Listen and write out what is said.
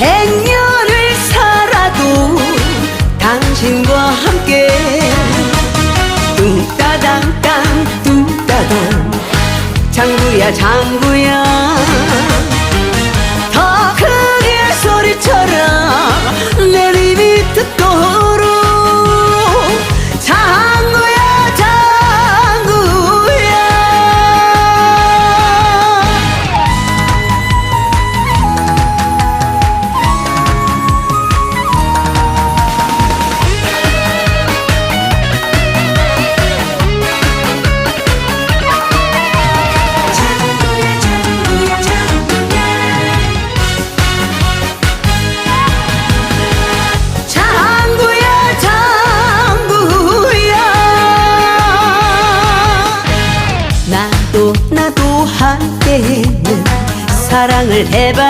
백년을 살아도 당신과 함께. 뚱따당땅 뚱따당. 장구야 장구야 나도 나도 함께는 사랑을 해봐